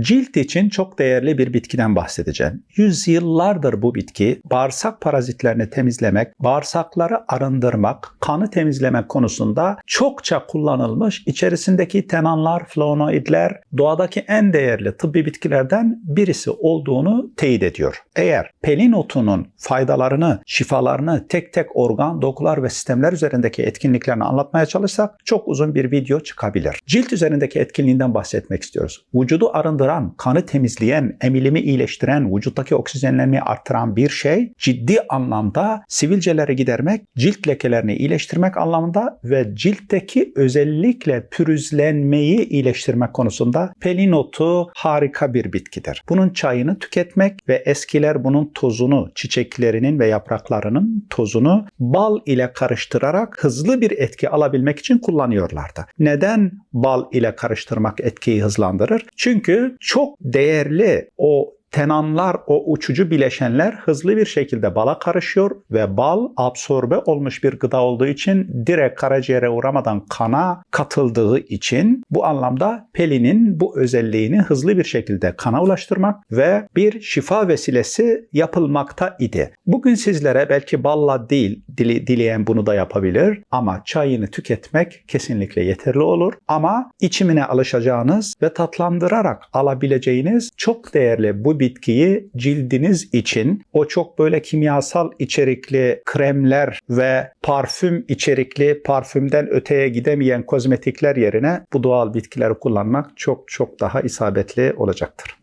Cilt için çok değerli bir bitkiden bahsedeceğim. Yüzyıllardır bu bitki bağırsak parazitlerini temizlemek, bağırsakları arındırmak, kanı temizlemek konusunda çokça kullanılmış. İçerisindeki tenanlar, flavonoidler doğadaki en değerli tıbbi bitkilerden birisi olduğunu teyit ediyor. Eğer pelin otunun faydalarını, şifalarını tek tek organ, dokular ve sistemler üzerindeki etkinliklerini anlatmaya çalışsak çok uzun bir video çıkabilir. Cilt üzerindeki etkinliğinden bahsetmek istiyoruz. Vücudu arındıran, kanı temizleyen, emilimi iyileştiren, vücuttaki oksijenlenmeyi arttıran bir şey ciddi anlamda sivilceleri gidermek, cilt lekelerini iyileştirmek anlamında ve ciltteki özellikle pürüzlenmeyi iyileştirmek konusunda pelin otu harika bir bitkidir. Bunun çayını tüketmek ve eskiler bunun tozunu, çiçeklerinin ve yapraklarının tozunu bal ile karıştırarak hızlı bir etki alabilmek için kullanıyorlardı. Neden bal ile karıştırmak etkiyi hızlandırır? Çok değerli o tenanlar, o uçucu bileşenler hızlı bir şekilde bala karışıyor ve bal absorbe olmuş bir gıda olduğu için direkt karaciğere uğramadan kana katıldığı için bu anlamda pelinin bu özelliğini hızlı bir şekilde kana ulaştırmak ve bir şifa vesilesi yapılmakta idi. Bugün sizlere belki balla değil, dili, dileyen bunu da yapabilir ama çayını tüketmek kesinlikle yeterli olur. Ama içimine alışacağınız ve tatlandırarak alabileceğiniz çok değerli bu bitkiyi cildiniz için o çok böyle kimyasal içerikli kremler ve parfüm içerikli parfümden öteye gidemeyen kozmetikler yerine bu doğal bitkileri kullanmak çok çok daha isabetli olacaktır.